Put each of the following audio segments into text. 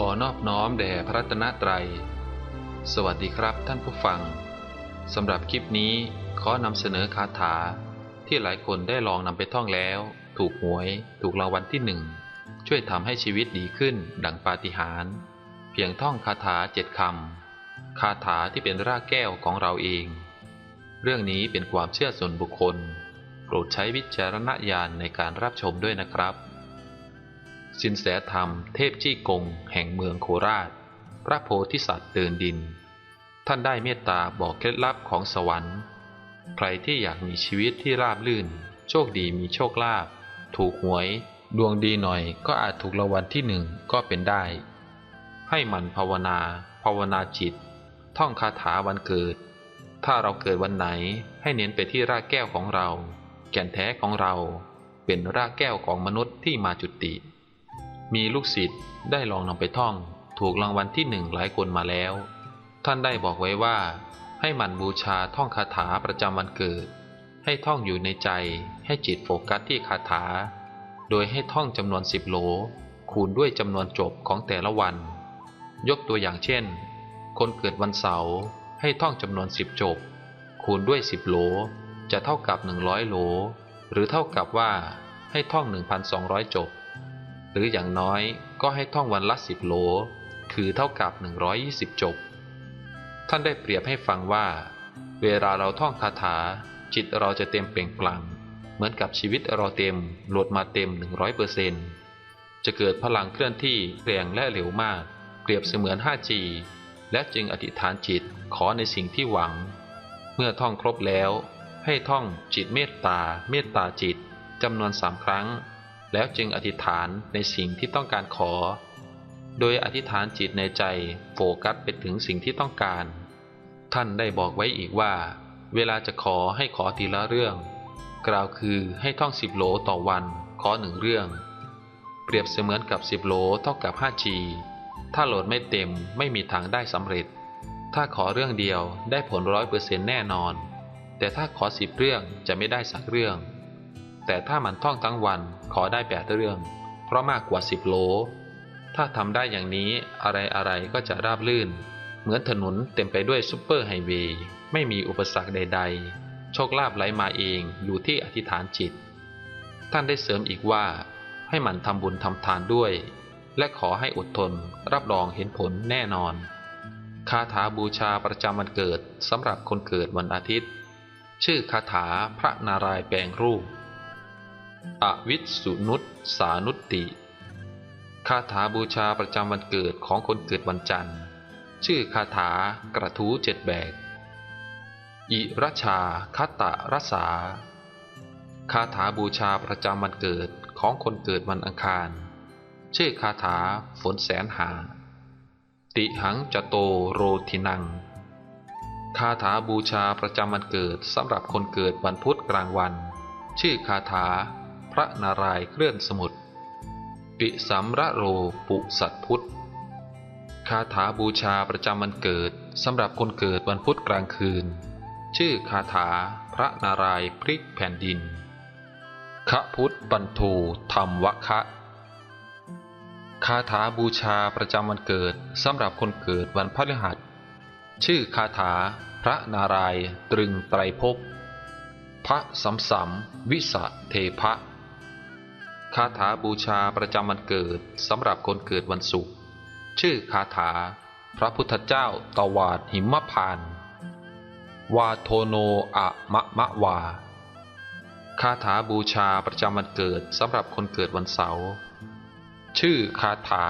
ขอนอบน้อมแด่พระรัตนตรัย สวัสดีครับท่านผู้ฟัง สำหรับคลิปนี้ขอนำเสนอคาถา ที่หลายคนได้ลองนำไปท่องแล้ว ถูกหวย ถูกรางวัลที่หนึ่ง ช่วยทำให้ชีวิตดีขึ้นดังปาฏิหาริย์เพียงท่องคาถาเจ็ดคำคาถาที่เป็นรากแก้วของเราเอง เรื่องนี้เป็นความเชื่อส่วนบุคคล โปรดใช้วิจารณญาณในการรับชมด้วยนะครับ สินแสธรรมเทพจี้กงแห่งเมืองโคราช พระโพธิสัตว์เดินดิน ท่านได้เมตตาบอกเคล็ดลับของสวรรค์ ใครที่อยากมีชีวิตที่ราบรื่น โชคดีมีโชคลาภถูกหวย ดวงดีหน่อยก็อาจถูกรางวัลที่หนึ่งก็เป็นได้ ให้มันภาวนา ภาวนาจิต ท่องคาถาวันเกิด ถ้าเราเกิดวันไหนให้เน้นไปที่รากแก้วของเรา แก่นแท้ของเราเป็นรากแก้วของมนุษย์ที่มาจุติ มีลูกศิษย์ได้ลองนำไปท่อง ถูกรางวัลที่หนึ่งหลายคนมาแล้ว ท่านได้บอกไว้ว่า ให้หมั่นบูชาท่องคาถาประจำวันเกิด ให้ท่องอยู่ในใจ ให้จิตโฟกัสที่คาถา โดยให้ท่องจำนวนสิบโหล คูณด้วยจำนวนจบของแต่ละวัน ยกตัวอย่างเช่น คนเกิดวันเสาร์ให้ท่องจำนวนสิบจบ คูณด้วยสิบโหล จะเท่ากับหนึ่งร้อยโหล หรือเท่ากับว่าให้ท่อง 1,200 จบ หรืออย่างน้อยก็ให้ท่องวันละสิบโหลคือเท่ากับ 120 จบ ท่านได้เปรียบให้ฟังว่า เวลาเราท่องคาถา จิตเราจะเต็มเปล่งปลั่ง เหมือนกับชีวิตเราเต็มโหลดมาเต็ม 100%จะเกิดพลังเคลื่อนที่แรงและเร็วมาก เปรียบเสมือน 5G และจึงอธิษฐานจิตขอในสิ่งที่หวัง เมื่อท่องครบแล้ว ให้ท่องจิตเมตตา เมตตาจิตจำนวนสามครั้ง แล้วจึงอธิษฐานในสิ่งที่ต้องการขอ โดยอธิษฐานจิตในใจโฟกัสไปถึงสิ่งที่ต้องการ ท่านได้บอกไว้อีกว่า เวลาจะขอให้ขอทีละเรื่อง กล่าวคือให้ท่องสิบโหลต่อวันขอหนึ่งเรื่อง เปรียบเสมือนกับสิบโหลเท่ากับ 5G ถ้าโหลดไม่เต็มไม่มีทางได้สำเร็จ ถ้าขอเรื่องเดียวได้ผลร้อยเปอร์เซ็นต์แน่นอน แต่ถ้าขอสิบเรื่องจะไม่ได้สักเรื่อง แต่ถ้ามันท่องทั้งวันขอได้แปดเรื่อง เพราะมากกว่าสิบโล ถ้าทำได้อย่างนี้อะไรอะไรก็จะราบลื่น เหมือนถนนเต็มไปด้วยซุปเปอร์ไฮเวย์ไม่มีอุปสรรคใด ๆ โชคลาภไหลมาเองอยู่ที่อธิษฐานจิต ท่านได้เสริมอีกว่า ให้มันทำบุญทำทานด้วย และขอให้อดทนรับรองเห็นผลแน่นอน คาถาบูชาประจำวันเกิดสำหรับคนเกิดวันอาทิตย์ ชื่อคาถาพระนารายณ์แปลงรูป อวิสุนุตสานุตติ คาถาบูชาประจำวันเกิดของคนเกิดวันจันทร์ ชื่อคาถากระทู้เจ็ดแบก อิรชาคตะรสา คาถาบูชาประจำวันเกิดของคนเกิดวันอังคาร ชื่อคาถาฝนแสนหา ติหังจโตโรทินัง คาถาบูชาประจำวันเกิดสำหรับคนเกิดวันพุธกลางวัน ชื่อคาถา ระนารายเคลื่อนสมุทรปิสัมระโรปุสัตพุทธคาถาบูชาประจำวันเกิดสำหรับคนเกิดวันพุธกลางคืน ชื่อคาถาพระนารายพลิกแผ่นดินขพุทธปันทูธรรมวคะคาถาบูชาประจำวันเกิดสำหรับคนเกิดวันพฤหัส ชื่อคาถาพระนารายตรึงไตรภพพระสัมสัมวิสะเทพะ คาถาบูชาประจำวันเกิดสำหรับคนเกิดวันศุกร์ชื่อคาถา พระพุทธเจ้าตวาดหิมพานวาโทโนอะมะมะวา คาถาบูชาประจำวันเกิดสำหรับคนเกิดวันเสาร์ชื่อคาถา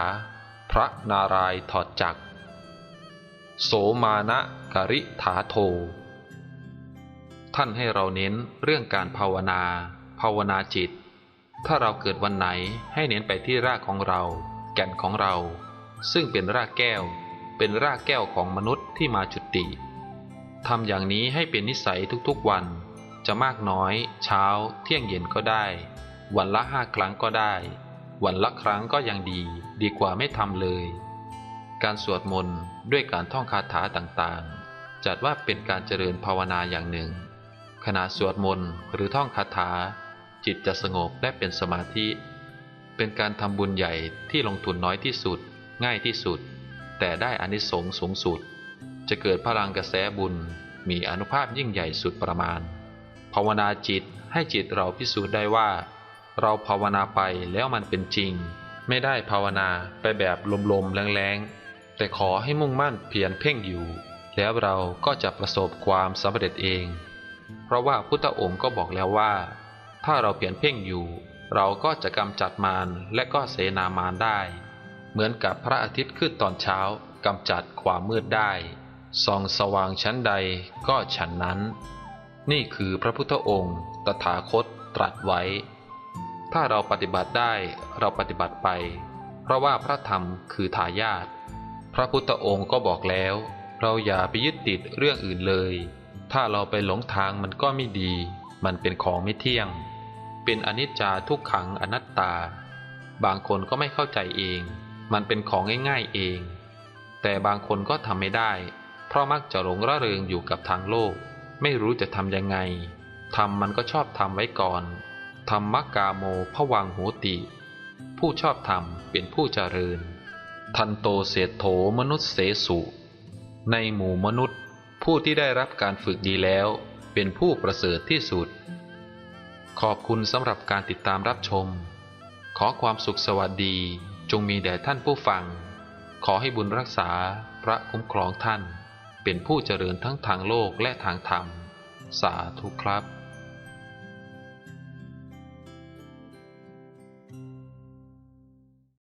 พระนารายถอดจักโสมานะกริถาโท ท่านให้เราเน้นเรื่องการภาวนา ภาวนาจิต ถ้าเราเกิดวันไหนให้เน้นไปที่รากของเรา แก่นของเรา ซึ่งเป็นรากแก้ว เป็นรากแก้วของมนุษย์ที่มาจุติทำอย่างนี้ให้เป็นนิสัยทุกๆวัน จะมากน้อย เช้า เที่ยงเย็นก็ได้ วันละห้าครั้งก็ได้ วันละครั้งก็ยังดี ดีกว่าไม่ทำเลย การสวดมนต์ด้วยการท่องคาถาต่างๆ จัดว่าเป็นการเจริญภาวนาอย่างหนึ่ง ขณะสวดมนต์หรือท่องคาถา จิตจะสงบและเป็นสมาธิ เป็นการทำบุญใหญ่ที่ลงทุนน้อยที่สุด ง่ายที่สุด แต่ได้อานิสงส์สูงสุด จะเกิดพลังกระแสบุญมีอนุภาพยิ่งใหญ่สุดประมาณ ภาวนาจิตให้จิตเราพิสูจน์ได้ว่า เราภาวนาไปแล้วมันเป็นจริง ไม่ได้ภาวนาไปแบบลมๆแรงๆ แต่ขอให้มุ่งมั่นเพียรเพ่งอยู่ แล้วเราก็จะประสบความสำเร็จเอง เพราะว่าพุทธองค์ก็บอกแล้วว่า ถ้าเราเพียรเพ่งอยู่ เราก็จะกำจัดมารและก็เสนามารได้ เหมือนกับพระอาทิตย์ขึ้นตอนเช้ากำจัดความมืดได้ส่องสว่างชั้นใดก็ฉันนั้น นี่คือพระพุทธองค์ ตถาคตตรัสไว้ ถ้าเราปฏิบัติได้เราปฏิบัติไป เพราะว่าพระธรรมคือทายาทพระพุทธองค์ก็บอกแล้ว เราอย่าไปยึดติดเรื่องอื่นเลย ถ้าเราไปหลงทางมันก็ไม่ดี มันเป็นของไม่เที่ยง เป็นอนิจจาทุกขังอนัตตา บางคนก็ไม่เข้าใจเอง มันเป็นของง่ายๆเอง แต่บางคนก็ทำไม่ได้ เพราะมักจะหลงระเริงอยู่กับทางโลก ไม่รู้จะทำยังไงทำมันก็ชอบทำไว้ก่อนธรรมกาโมพวังโหติ ผู้ชอบธรรมเป็นผู้เจริญ ทันโตเสโถมนุษย์เสสุ ในหมู่มนุษย์ ผู้ที่ได้รับการฝึกดีแล้ว เป็นผู้ประเสริฐที่สุด ขอบคุณสำหรับการติดตามรับชม ขอความสุขสวัสดีจงมีแด่ท่านผู้ฟัง ขอให้บุญรักษาพระคุ้มครองท่าน เป็นผู้เจริญทั้งทางโลกและทางธรรม สาธุครับ